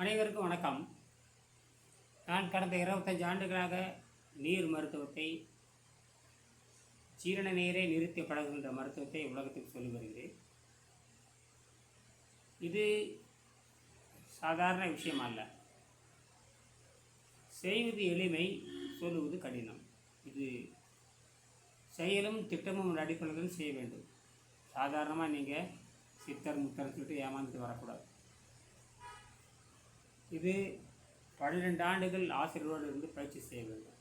அனைவருக்கும் வணக்கம். நான் கடந்த இருபத்தஞ்சு ஆண்டுகளாக நீர் மருத்துவத்தை ஜீரண நீரை நிறுத்தி பழகுகின்ற மருத்துவத்தை உலகத்துக்கு சொல்லி வருகிறேன். இது சாதாரண விஷயம் அல்ல. செய்வது எளிமை சொல்லுவது கடினம். இது செயலும் திட்டமும் அடிப்படையில் செய்ய வேண்டும். சாதாரணமாக நீங்கள் சித்தர் முத்தர் சொல்லிட்டு ஏமாந்துட்டு வரக்கூடாது. இது பன்னிரெண்டு ஆண்டுகள் ஆசிரியரோடு இருந்து பயிற்சி செய்ய வேண்டும்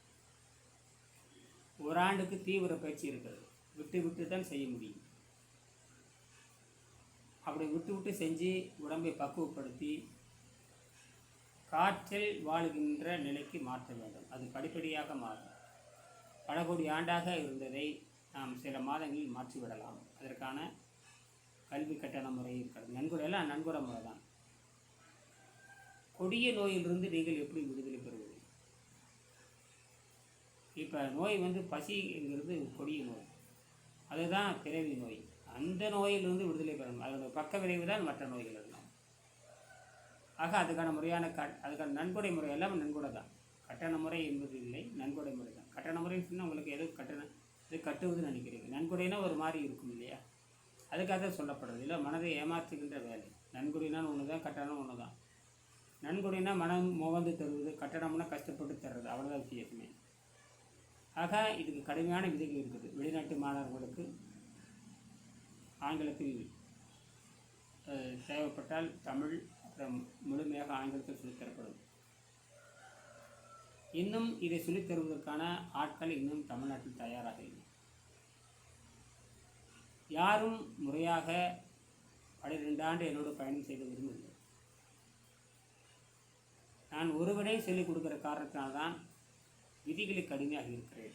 ஒரு ஆண்டுக்கு தீவிர பயிற்சி இருக்கிறது. விட்டு விட்டு தான் செய்ய முடியும். அப்படி விட்டு விட்டு செஞ்சு உடம்பை பக்குவப்படுத்தி காற்றில் வாழுகின்ற நிலைக்கு மாற்ற வேண்டும். அது படிப்படியாக மாறும். பல கோடி ஆண்டாக இருந்ததை நாம் சில மாதங்களில் மாற்றிவிடலாம். அதற்கான கல்வி கட்டண முறை இருக்கிறது. நன்கொடை எல்லாம் நன்கொடை முறை தான். கொடிய நோயிலிருந்து நீங்கள் எப்படி விடுதலை பெறுவது இப்போ நோய் வந்து பசிங்கிறது கொடிய நோய். அதுதான் பிறவி நோய். அந்த நோயிலிருந்து விடுதலை பெறணும். அதோட பக்க விளைவு தான் மற்ற நோய்கள் எல்லாம். ஆக அதுக்கான முறையான க அதுக்கான நன்கொடை முறை எல்லாமே நன்கொடை தான். கட்டண முறை என்பது இல்லை நன்கொடை முறை தான். கட்டண முறைன்னு சொன்னால் உங்களுக்கு எது கட்டணம் இது கட்டுவதுன்னு நினைக்கிறீங்க. நன்கொடைனா ஒரு மாதிரி இருக்கும் இல்லையா? அதுக்காக தான் சொல்லப்படுறது. இல்லை மனதை ஏமாற்றுகின்ற வேலை. நன்கொடைனாலும் ஒன்று தான் கட்டணம் ஒன்று தான் நன்கொடைனா மனம் முகந்து தருவது கட்டணம்னா கஷ்டப்பட்டு தர்றது அவ்வளோதான் வித்தியாசமே ஆக இதுக்கு கடுமையான விதிகள் இருக்குது. வெளிநாட்டு மாணவர்களுக்கு ஆங்கிலத்தில் தேவைப்பட்டால் தமிழ் அப்புறம் முழுமையாக ஆங்கிலத்தில் சொல்லித்தரப்படும் இன்னும் இதை சொல்லித் தருவதற்கான ஆட்கள் இன்னும் தமிழ்நாட்டில் தயாராக இல்லை. யாரும் முறையாக பன்னிரெண்டு ஆண்டு என்னோடு பயணம் செய்து விரும்பவில்லை. நான் ஒருவனே சொல்லிக் கொடுக்குற காரணத்தினால்தான் விதிகளுக்கு கடுமையாக இருக்கிறேன்.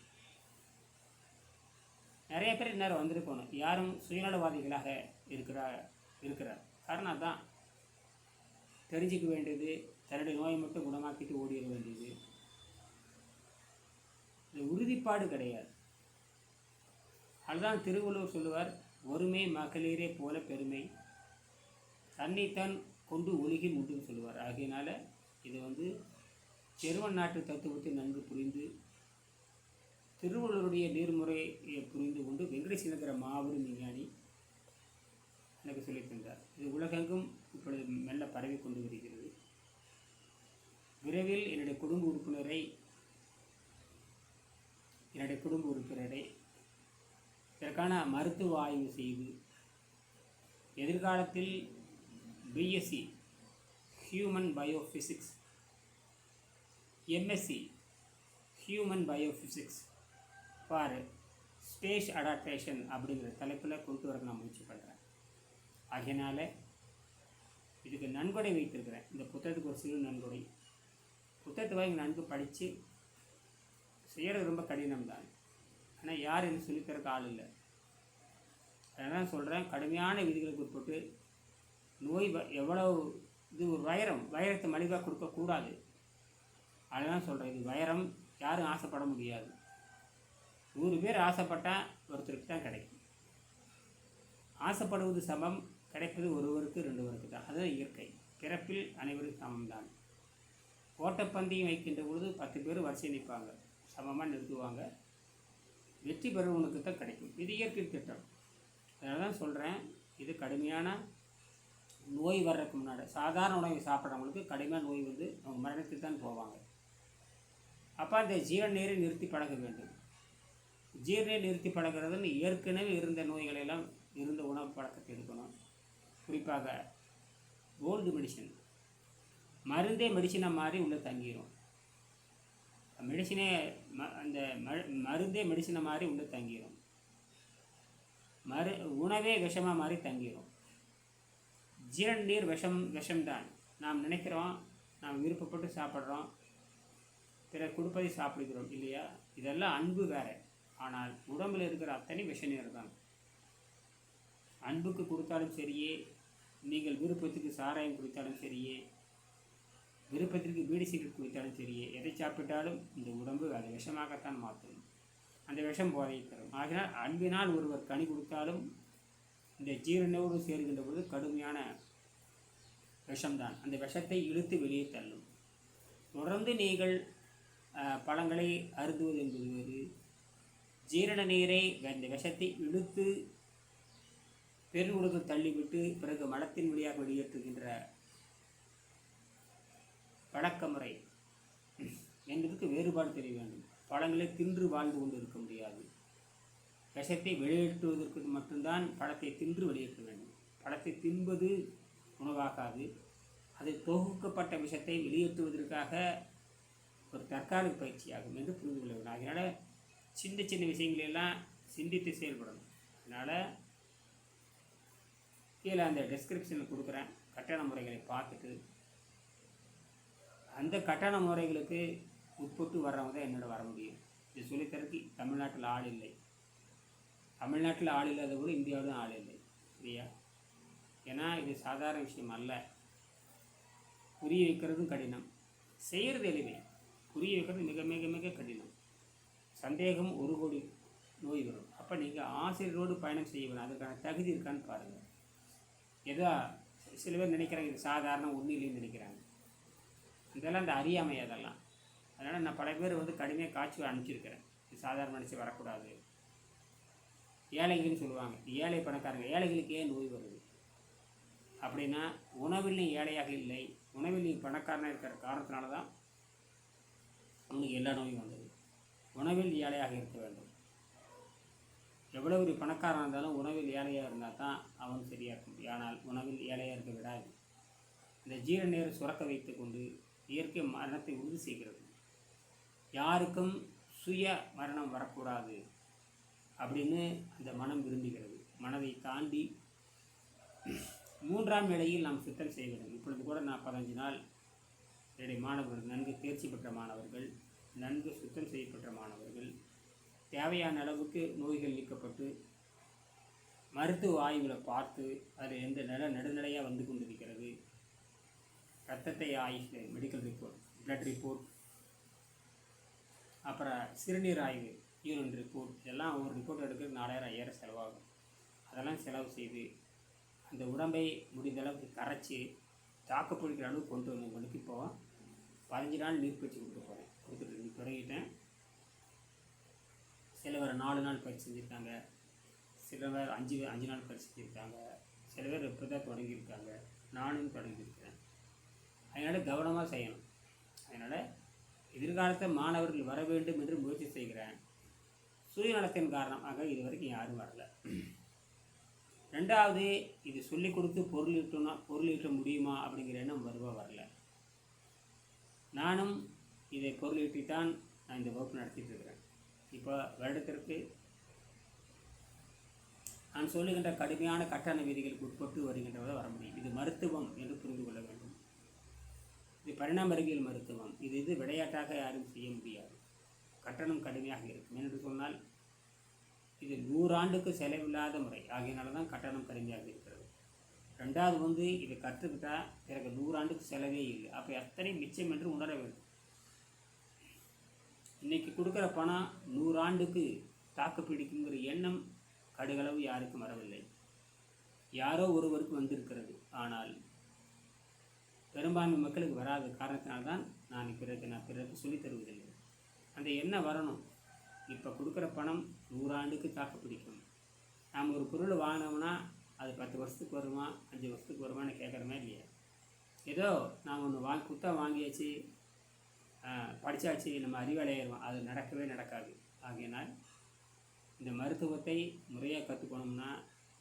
நிறைய பேர் இந்நேரம் வந்திருக்கணும் யாரும் சுயநலவாதிகளாக இருக்கிறா இருக்கிறார். காரணம் அதான் தெரிஞ்சுக்க வேண்டியது தன்னுடைய நோயை மட்டும் குணமாக்கிட்டு ஓடிட வேண்டியது. இது உறுதிப்பாடு கிடையாது. அதுதான் திருவள்ளுவர் சொல்லுவார் ஒருமை மகளிரே போல பெருமை. தன்னைத்தான் கொண்டு ஒழுகி முட்டுன்னு சொல்லுவார். ஆகையினால இது வந்து ஜெர்மன் நாட்டு தத்துவத்தை நன்கு புரிந்து திருவள்ளுவருடைய நீர்முறையை புரிந்து கொண்டு வெங்கடேசனுங்கிற மாபெரும் விஞ்ஞானி எனக்கு சொல்லித் தந்தார். இது உலகெங்கும் இப்பொழுது மெல்ல பரவி கொண்டு வருகிறது. விரைவில் என்னுடைய குடும்ப உறுப்பினரை என்னுடைய குடும்ப உறுப்பினரை இதற்கான மருத்துவ ஆய்வு செய்து எதிர்காலத்தில் BSc human biophysics MSc human biophysics for space adaptation அப்படிங்கிற தலைப்பில் கொண்டு வர நான் முயற்சி பண்ணுறேன் அதனால் இதுக்கு நன்கொடை வைத்திருக்கிறேன். இந்த புத்தகத்துக்கு ஒரு சிறு நன்கொடை. புத்தகத்தை வாங்கி நன்கு படித்து செய்கிறது ரொம்ப கடினம் தான் ஆனால் யார் இது சொல்லித்தரக்கு ஆள் இல்லை. அதனால் சொல்கிறேன் கடுமையான விதிகளுக்கு உட்பட்டு நோய் வ- எவ்வளவு இது ஒரு வைரம். வைரத்தை மலிவாக கொடுக்கக்கூடாது அதுதான் சொல்கிறேன் இது வைரம். யாரும் ஆசைப்பட முடியாது. நூறு பேர் ஆசைப்பட்டால் ஒருத்தருக்கு தான் கிடைக்கும். ஆசைப்படுவது சமம் கிடைப்பது ஒருவருக்கு ரெண்டுவருக்கு தான். அதுதான் இயற்கை. பிறப்பில் அனைவரும் சமம் தான் ஓட்டப்பந்தயம் வைக்கின்ற பொழுது பத்து பேர் வரிசை நிற்பாங்க. சமமாக நிறுத்துவாங்க. வெற்றி பெறுவனுக்கு தான் கிடைக்கும். இது இயற்கை திட்டம். அதனால தான் சொல்கிறேன் இது கடுமையான நோய் வர்றதுக்கு முன்னாடி சாதாரண உணவை சாப்பிட்றவங்களுக்கு கடுமையான நோய் வந்து அவங்க மரணத்துக்கு தான் போவாங்க. அப்போ அந்த ஜீரண நீரை நிறுத்தி பழக வேண்டும். ஜீரணை நிறுத்தி பழகிறதுன்னு ஏற்கனவே இருந்த நோய்களெல்லாம் இருந்த உணவு பழக்கத்தை எடுக்கணும். குறிப்பாக ஓல்டு மெடிசன் மருந்தே மெடிசனாக மாறி உள்ளே தங்கிடும் மெடிசனே ம அந்த மருந்தே மெடிசனை மாதிரி உள்ளே தங்கிடும் மரு உணவே விஷமாக மாறி தங்கிடும் ஜீரண நீர் விஷம் விஷம்தான். நாம் நினைக்கிறோம் நாம் விருப்பப்பட்டு சாப்பிட்றோம் பிறர் கொடுப்பதை சாப்பிடுகிறோம் இல்லையா? இதெல்லாம் அன்பு வேற. ஆனால் உடம்பில் இருக்கிற அத்தனை விஷ நீர் தான் அன்புக்கு கொடுத்தாலும் சரியே நீங்கள் விருப்பத்துக்கு சாராயம் குடித்தாலும் சரியே விருப்பத்திற்கு பீடி சீக்கிரம் குடித்தாலும் சரியே எதை சாப்பிட்டாலும் இந்த உடம்பு அதை விஷமாகத்தான் மாற்றும். அந்த விஷம் போதை தரும். ஆகினால் அன்பினால் ஒருவர் கனி கொடுத்தாலும் இந்த ஜீரணோடு சேர்கின்ற பொழுது கடுமையான விஷம்தான். அந்த விஷத்தை இழுத்து வெளியே தள்ளும். தொடர்ந்து நீங்கள் பழங்களை அருந்துவது என்பது வேறு ஜீரண நீரை அந்த விஷத்தை இழுத்து பெருங்குடத்தில் தள்ளிவிட்டு பிறகு மலத்தின் வழியாக வெளியேற்றுகின்ற பழக்கமுறை. என்பதற்கு வேறுபாடு தெரிய வேண்டும். பழங்களை தின்று வாழ்ந்து கொண்டு இருக்க முடியாது. விஷத்தை வெளியேற்றுவதற்கு மட்டும்தான் பழத்தை தின்று வெளியேற்ற வேண்டும் பழத்தை தின்பது உணவாகாது. அது தொகுக்கப்பட்ட விஷத்தை வெளியேற்றுவதற்காக ஒரு தற்காலிக பயிற்சியாகும் என்று புரிந்து கொள்ள வேண்டும். அதனால் சின்ன சின்ன விஷயங்களெல்லாம் சிந்தித்து செயல்படணும். அதனால் கீழே அந்த டெஸ்கிரிப்ஷனில் கொடுக்குறேன். கட்டண முறைகளை பார்த்துட்டு அந்த கட்டண முறைகளுக்கு உட்பட்டு வர்றவங்க தான் என்னோட வர முடியும். இது சொல்லித்தரக்கு தமிழ்நாட்டில் ஆள் இல்லை. தமிழ்நாட்டில் ஆள் இல்லாத கூட இந்தியாவிலும் ஆள் இல்லை சரியா ஏன்னா இது சாதாரண விஷயம் அல்ல. புரிய வைக்கிறதும் கடினம். செய்கிறது எளிமை. புரிய வைக்கிறது மிக மிக மிக கடினம். சந்தேகம் ஒரு கோடி நோய் வரும். அப்போ நீங்கள் ஆசிரியரோடு பயணம் செய்ய வேணும். அதுக்கான தகுதி இருக்கான்னு பாருங்கள் ஏதோ சில பேர் நினைக்கிறாங்க இது சாதாரண ஒன்றும் இல்லைன்னு நினைக்கிறாங்க. இதெல்லாம் இந்த அறியாமை அதெல்லாம். அதனால் நான் பல பேர் வந்து கடுமையாக காய்ச்சல் அனுப்பிச்சிருக்கிறேன். இது சாதாரண மனுஷன் வரக்கூடாது. ஏழைகள்னு சொல்லுவாங்க. ஏழை பணக்காரங்க ஏழைகளுக்கு ஏன் நோய் வருது. அப்படின்னா உணவில் நீ ஏழையாக இல்லை உணவில் நீ பணக்காரனாக இருக்கிற காரணத்தினால தான் அவனுக்கு எல்லா நோயும் வந்தது. உணவில் ஏழையாக இருக்க வேண்டும். எவ்வளோ ஒரு பணக்காரன் இருந்தாலும் உணவில் ஏழையாக இருந்தால் தான் அவன் சரியாக இருக்க முடியும் ஆனால் உணவில் ஏழையாக இருக்க விடாது. இந்த ஜீரண நீரை சுரக்க வைத்து கொண்டு இயற்கை மரணத்தை உறுதி செய்கிறது. யாருக்கும் சுய மரணம் வரக்கூடாது. அப்படின்னு அந்த மனம் விரும்புகிறது. மனதை தாண்டி மூன்றாம் நிலையில் நாம் சுத்தம் செய்ய வேண்டும். இப்பொழுது கூட நான் பதினஞ்சு நாள் என்னுடைய மாணவர்கள் நன்கு தேர்ச்சி பெற்ற மாணவர்கள் நன்கு சுத்தம் செய்யப்பட்ட மாணவர்கள் தேவையான அளவுக்கு நோய்கள் நீக்கப்பட்டு மருத்துவ ஆய்வுகளை பார்த்து அது எந்த நில நடுநிலையாக வந்து கொண்டிருக்கிறது. ரத்தத்தை ஆய்வு மெடிக்கல் ரிப்போர்ட் பிளட் ரிப்போர்ட் அப்புறம் சிறுநீர் ஆய்வு யூரின் ரிப்போர்ட் இதெல்லாம் ஒரு ரிப்போர்ட் எடுக்கிறது நாலாயிரம் ஐயாயிரம் செலவாகும். அதெல்லாம் செலவு செய்து அந்த உடம்பை முடிந்த அளவுக்கு கரைச்சி தாக்கு பிடிக்கிற அளவுக்கு கொண்டு வந்தவங்களுக்கு இப்போது பதினஞ்சு நாள் நீர் பயிற்சி கொடுக்க போகிறேன் கொடுத்துட்டு தொடங்கிட்டேன். சில பேர் நாலு நாள் பயிற்சி செஞ்சுருக்காங்க. சில பேர் அஞ்சு அஞ்சு நாள் பயிற்சி செஞ்சுருக்காங்க. சில பேர் இப்போ தான் தொடங்கியிருக்காங்க. நானும் தொடங்கியிருக்கிறேன். அதனால் கவனமாக செய்யணும். அதனால் எதிர்காலத்தை மாணவர்கள் வர வேண்டும் என்று முயற்சி செய்கிறேன். சுயநலத்தின் காரணமாக இது வரைக்கும் யாரும் வரல. ரெண்டாவது இது சொல்லிக் கொடுத்து பொருள் ஈட்டணும் பொருள் ஈட்ட முடியுமா அப்படிங்கிற எண்ணம் வருவா வரல. நானும் இதை பொருள் தான் நான் இந்த வகுப்பு நடத்திட்டு இருக்கிறேன். இப்போ வருடத்திற்கு நான் சொல்லுகின்ற கடுமையான கட்டண விதிகளுக்கு உட்பட்டு வருகின்றவரை வர முடியும். இது மருத்துவம் என்று புரிந்து கொள்ள வேண்டும். இது பரிணாம அறிவியல் மருத்துவம். இது இது விளையாட்டாக யாரும் செய்ய முடியாது. கட்டணம் கடுமையாக இருக்கும். என்று சொன்னால் இது நூறாண்டுக்கு செலவில்லாத முறை. ஆகையினால தான் கட்டணம் கடுமையாக இருக்கிறது. ரெண்டாவது வந்து இதை கற்றுக்கிட்டால் பிறகு நூறாண்டுக்கு செலவே இல்லை. அப்போ எத்தனை மிச்சம் என்று உணர வேண்டும். இன்னைக்கு கொடுக்குற பணம் நூறாண்டுக்கு தாக்கு பிடிக்குங்கிற எண்ணம் கடுகளவு யாருக்கும் வரவில்லை. யாரோ ஒருவருக்கு வந்திருக்கிறது. ஆனால் பெரும்பான்மை மக்களுக்கு வராத காரணத்தினால்தான் நான் பிறகு நான் பிறகு சொல்லித் தருவதில்லை. அந்த எண்ணம் வரணும். இப்போ கொடுக்குற பணம் நூறாண்டுக்கு தாக்கு பிடிக்கும். நாம் ஒரு பொருள் வாங்கினோம்னா அது பத்து வருஷத்துக்கு வருமா அஞ்சு வருஷத்துக்கு வருமானு கேட்குறமே இல்லையா. ஏதோ நாம் ஒன்று வாங்கி குத்தா வாங்கியாச்சு படித்தாச்சு படிச்சாச்சு நம்ம அறிவாளையிடுவோம் அது நடக்கவே நடக்காது. ஆகையினால் இந்த மருத்துவத்தை முறையாக கற்றுக்கணும்னா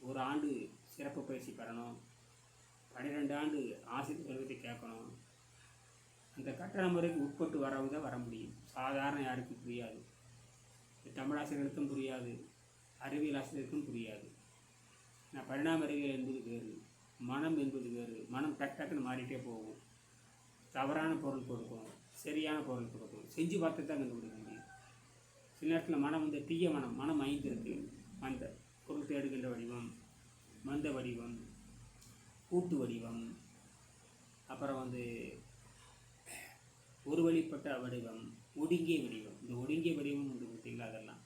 ஒரு ஆண்டு சிறப்பு பயிற்சி பெறணும். பன்னிரெண்டு ஆண்டு ஆசிரியர் கல்வத்தை கேட்கணும். அந்த கட்டண முறைக்கு உட்பட்டு வரவங்க தான் வர முடியும். சாதாரண யாருக்கும் புரியாது. தமிழாசிரியர்களுக்கும் புரியாது. அறிவியல் ஆசிரியருக்கும் புரியாது. நான் பரிணாம அறிவியல் என்பது வேறு மனம் என்பது வேறு. மனம் டக் டக்குன்னு மாறிட்டே போகும். தவறான பொருள் கொடுக்கும் சரியான பொருள் கொடுக்கும். செஞ்சு பார்த்து தான் கண்டுபிடிக்க முடியும். சில நேரத்தில் மனம் வந்து தீய மனம் மனம் ஐந்திருக்கு. மந்த பொருள் தேடுகின்ற வடிவம் மந்த வடிவம் கூட்டு வடிவம் அப்புறம் வந்து ஒரு வழிப்பட்ட வடிவம் ஒடுங்கிய வடிவம். இந்த ஒடுங்கிய வடிவம் உண்டு பார்த்தீங்களா அதெல்லாம்.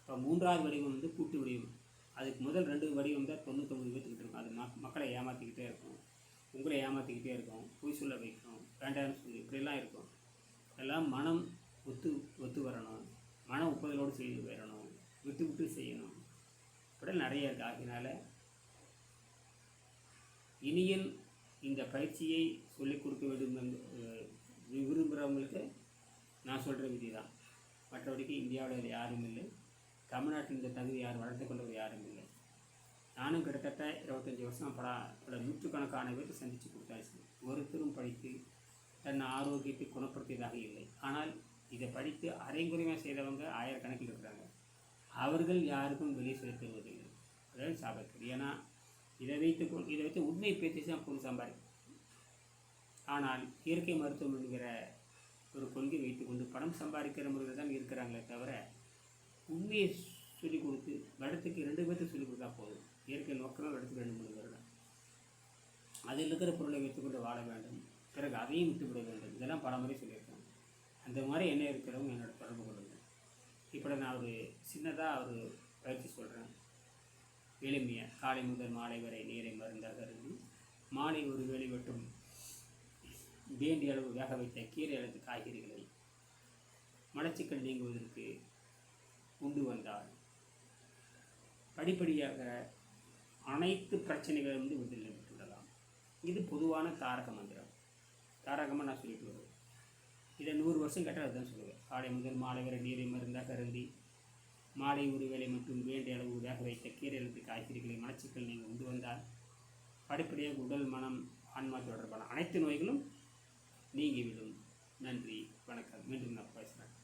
இப்போ மூன்றாவது வடிவம் வந்து கூட்டு வடிவம். அதுக்கு முதல் ரெண்டு வடிவம் தான் தொண்ணூத்தொம்பது பேர்த்துக்கிட்டு இருக்கும். அது மக் மக்களை ஏமாற்றிக்கிட்டே இருக்கும். உங்களை ஏமாற்றிக்கிட்டே இருக்கும். பொய் சொல்ல வைக்கும். வேண்டாம்னு சொல்லி இப்படிலாம் இருக்கும். எல்லாம் மனம் ஒத்து ஒத்து வரணும். மன ஒப்புதலோடு செய்து வரணும். விட்டு விட்டு செய்யணும். இப்படி நிறைய இருக்குது ஆகினால இனியும் இந்த பயிற்சியை சொல்லிக் கொடுக்க வேண்டும் என்று விரும்புகிறவங்களுக்கு நான் சொல்கிற விதி தான் மற்றபடிக்கு இந்தியாவில் யாரும் இல்லை. தமிழ்நாட்டில் இந்த தகுதி யார் வளர்த்து கொண்டவர் யாரும் இல்லை. நானும் கிட்டத்தட்ட இருபத்தஞ்சி வருஷம் பல பல நூற்றுக்கணக்கான பேருக்கு சந்தித்து கொடுத்தாச்சு. ஒருத்தரும் படித்து தன் ஆரோக்கியத்தை குணப்படுத்தியதாக இல்லை. ஆனால் இதை படித்து அரைங்குறையாக செய்தவங்க ஆயிரக்கணக்கில் இருக்கிறாங்க. அவர்கள் யாருக்கும் வெளியே செலுத்துவதில்லை அதாவது சாபத்தில் ஏன்னா இதை வைத்து இதை வைத்து உண்மை பேச்சு தான் பொருள் சம்பாதிக்கும் ஆனால் இயற்கை மருத்துவம் என்கிற ஒரு கொள்கை வைத்துக்கொண்டு பணம் சம்பாதிக்கிற முறையில் தான் இருக்கிறாங்களே தவிர உண்மையை சொல்லிக் கொடுத்து வருடத்துக்கு ரெண்டு பேர்த்துக்கு சொல்லிக் கொடுத்தா போதும். இயற்கை நோக்கமாக வருடத்துக்கு ரெண்டு மூணு வருடம். அதில் இருக்கிற பொருளை வைத்துக்கொண்டு வாழ வேண்டும். பிறகு அதையும் விட்டுவிட வேண்டும். இதெல்லாம் பல முறை சொல்லியிருக்காங்க. அந்த மாதிரி என்ன இருக்கிறவங்க என்னோட தொடர்பு கொள்ளுங்கள் இப்போ நான் ஒரு சின்னதாக ஒரு பயிற்சி சொல்கிறேன் எளிமையாக காலை முதல் மாலை வரை நீரை மருந்தாக இருந்து மாலை ஒரு வேலை மட்டும் வேண்டிய அளவு வேக வைத்த கீரை அல்லது காய்கறிகளை மலச்சிக்கல் நீங்குவதற்கு உண்டு வந்தால் படிப்படியாக அனைத்து பிரச்சனைகளும் விடுதலை இது பொதுவான தாரக மந்திரம். தாரகமாக நான் சொல்லிட்டு வருவேன் இதை நூறு வருஷம் கேட்டால் அதுதான் சொல்லுவேன். காலை முதல் மாலை வரை நீரை மருந்தாக கருந்தி மாலை ஒரு மற்றும் மட்டும் வேண்டிய அளவு வேக வைத்த கீரை அல்லது காய்கறிகளை மலச்சிக்கல் நீங்கள் உண்டு வந்தால் படிப்படியாக உடல் மனம் ஆன்மா தொடர்பான அனைத்து நோய்களும் நீங்கிவிடும். நன்றி வணக்கம். மீண்டும் நான் பேசுகிறேன்